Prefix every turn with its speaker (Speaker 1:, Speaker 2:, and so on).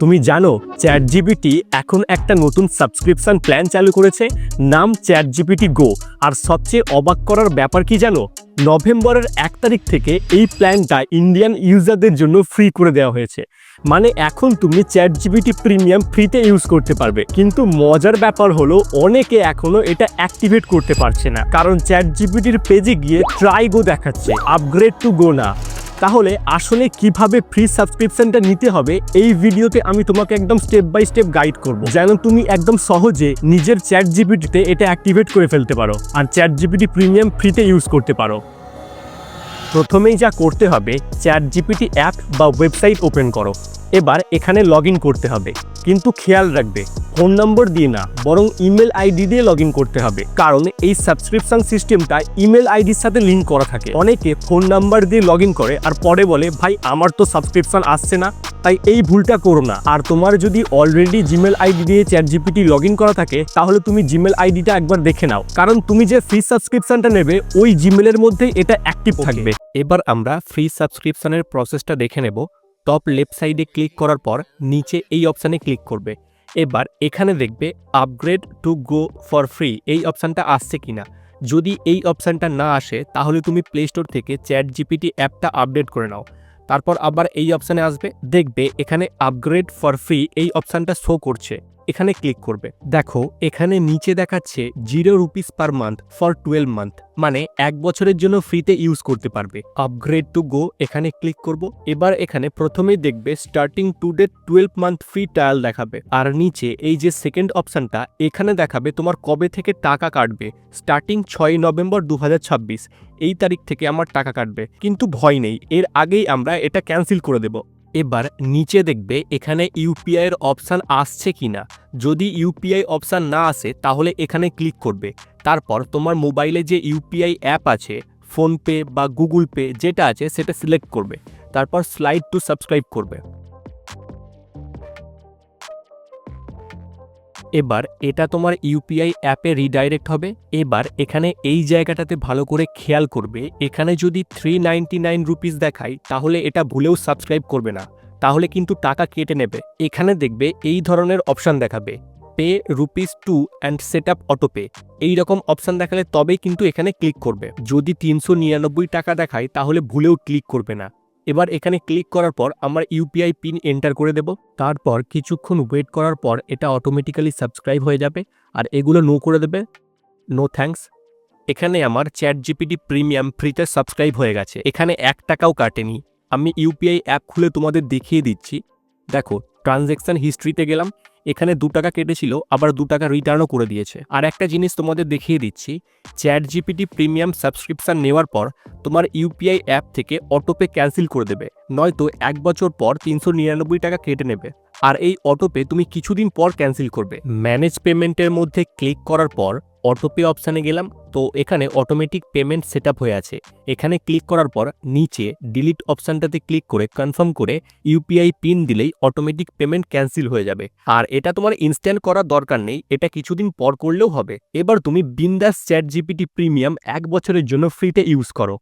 Speaker 1: তুমি জানো chat GPT এখন একটা নতুন সাবস্ক্রিপশন প্ল্যান চালু করেছে? নাম চ্যাট জিপিটি গো। আর সবচেয়ে অবাক করার ব্যাপার কি জানো? নভেম্বরের এক তারিখ থেকে এই প্ল্যানটা ইন্ডিয়ান ইউজারদের জন্য ফ্রি করে দেওয়া হয়েছে। মানে এখন তুমি চ্যাট জিপিটি প্রিমিয়াম ফ্রিতে ইউজ করতে পারবে। কিন্তু মজার ব্যাপার হলো, অনেকে এখনও এটা অ্যাক্টিভেট করতে পারছে না। কারণ চ্যাট জিপিটির পেজে গিয়ে ট্রাই গো দেখাচ্ছে। আপগ্রেড টু গো না। তাহলে আসলে কীভাবে ফ্রি সাবস্ক্রিপশনটা নিতে হবে, এই ভিডিওতে আমি তোমাকে একদম স্টেপ বাই স্টেপ গাইড করব। যেন তুমি একদম সহজে নিজের চ্যাট জিপিটিতে এটা অ্যাক্টিভেট করে ফেলতে পারো আর চ্যাট জিপিটি প্রিমিয়াম ফ্রিতে ইউজ করতে পারো। প্রথমেই যা করতে হবে চ্যাট জিপিটি অ্যাপ বা ওয়েবসাইট ওপেন করো। এবার এখানে লগ করতে হবে। কিন্তু খেয়াল রাখবে ফোন নম্বর দিয়ে না বরং ইমেল আইডি দিয়ে লগ করতে হবে। কারণ এই সাবস্ক্রিপশন সিস্টেমটা ইমেল আইডির সাথে লিঙ্ক করা থাকে। অনেকে ফোন নাম্বার দিয়ে লগ করে আর পরে বলে ভাই আমার তো সাবস্ক্রিপশন আসছে না তাই এই ভুলটা করো না। আর তোমার যদি অলরেডি জিমেল আইডি দিয়ে চ্যাট জিপিটি লগ করা থাকে তাহলে তুমি জিমেল আইডিটা একবার দেখে নাও। কারণ তুমি যে ফ্রি সাবস্ক্রিপশনটা নেবে ওই জিমেলের মধ্যেই এটা অ্যাক্টিভ থাকবে। এবার আমরা ফ্রি সাবস্ক্রিপশনের প্রসেসটা দেখে নেব। টপ লেফট সাইডে ক্লিক করার পর নিচে এই অপশানে ক্লিক করবে। এবার এখানে দেখবে upgrade to go for free এই অপশানটা আসছে কি না যদি এই অপশানটা না আসে, তাহলে তুমি প্লে স্টোর থেকে চ্যাট জিপিটি অ্যাপটা আপডেট করে নাও। তারপর আবার এই অপশানে আসবে, দেখবে এখানে আপগ্রেড ফর ফ্রি এই অপশানটা শো করছে। এখানে ক্লিক করবে। দেখো, এখানে নিচে দেখাচ্ছে zero rupees per month for twelve month মানে এক বছরের জন্য ফ্রিতে ইউজ করতে পারবে। আপগ্রেড টু গো এখানে ক্লিক করব। এবার এখানে প্রথমেই দেখবে starting today twelve month free trial দেখাবে। আর নিচে এই যে সেকেন্ড অপশনটা এখানে দেখাবে তোমার কবে থেকে টাকা কাটবে। স্টার্টিং ছয় নভেম্বর দু হাজার ছাব্বিশ, এই তারিখ থেকে আমার টাকা কাটবে। কিন্তু ভয় নেই, এর আগেই আমরা এটা ক্যান্সেল করে দেব। এবার নিচে দেখবে এখানে ইউপিআইয়ের অপশান আসছে কি না। যদি ইউপিআই অপশান না আসে, তাহলে এখানে ক্লিক করবে। তারপর তোমার মোবাইলে যে ইউপিআই অ্যাপ আছে ফোনপে বা গুগল পে যেটা আছে, সেটা সিলেক্ট করবে। তারপর স্লাইড টু সাবস্ক্রাইব করবে। এবার এটা তোমার ইউপিআই অ্যাপে রিডাইরেক্ট হবে। এবার এখানে এই জায়গাটাতে ভালো করে খেয়াল করবে। এখানে যদি থ্রি নাইনটি নাইন রুপিস দেখায় তাহলে এটা ভুলেও সাবস্ক্রাইব করবে না। তাহলে কিন্তু টাকা কেটে নেবে। এখানে দেখবে এই ধরনের অপশান দেখাবে। Pay rupees two and set up autopay এই রকম অপশান দেখালে তবেই কিন্তু এখানে ক্লিক করবে। যদি তিনশো নিরানব্বই টাকা দেখায়, তাহলে ভুলেও ক্লিক করবে না। এবার এখানে ক্লিক করার পর আমার ইউপিআই পিন এন্টার করে দেব। তারপর কিছুক্ষণ ওয়েট করার পর এটা অটোমেটিক্যালি সাবস্ক্রাইব হয়ে যাবে। আর এগুলো নো করে দেবে। নো থ্যাঙ্কস এখানে আমার চ্যাট জিপিটি প্রিমিয়াম ফ্রিতে সাবস্ক্রাইব হয়ে গেছে। এখানে এক টাকাও কাটেনি। আমি ইউপিআই অ্যাপ খুলে তোমাদের দেখিয়ে দিচ্ছি। দেখো ট্রানজ্যাকশান হিস্ট্রিতে গেলাম, এখানে দু টাকা কেটেছিল, আবার দু টাকা রিটার্নও করে দিয়েছে। আর একটা জিনিস তোমাদের দেখিয়ে দিচ্ছি চ্যাট জিপিটি প্রিমিয়াম সাবস্ক্রিপশান নেওয়ার পর তোমার ইউপিআই অ্যাপ থেকে অটোপে ক্যান্সেল করে দেবে, নয়তো এক বছর পর তিনশো নিরানব্বই টাকা কেটে নেবে। আর এই অটোপে তুমি কিছুদিন পর ক্যান্সেল করবে। ম্যানেজ পেমেন্টের মধ্যে ক্লিক করার পর অটোপে অপশানে গেলাম, তো এখানে অটোমেটিক পেমেন্ট সেট হয়ে আছে। এখানে ক্লিক করার পর নিচে ডিলিট অপশানটাতে ক্লিক করে কনফার্ম করে ইউপিআই পিন দিলেই অটোমেটিক পেমেন্ট ক্যান্সেল হয়ে যাবে। আর এটা তোমার ইনস্ট্যান্ট করার দরকার নেই, এটা কিছুদিন পর করলেও হবে। এবার তুমি বিন্দাস চ্যাট জিপিটি প্রিমিয়াম এক বছরের জন্য ফ্রিতে ইউজ করো।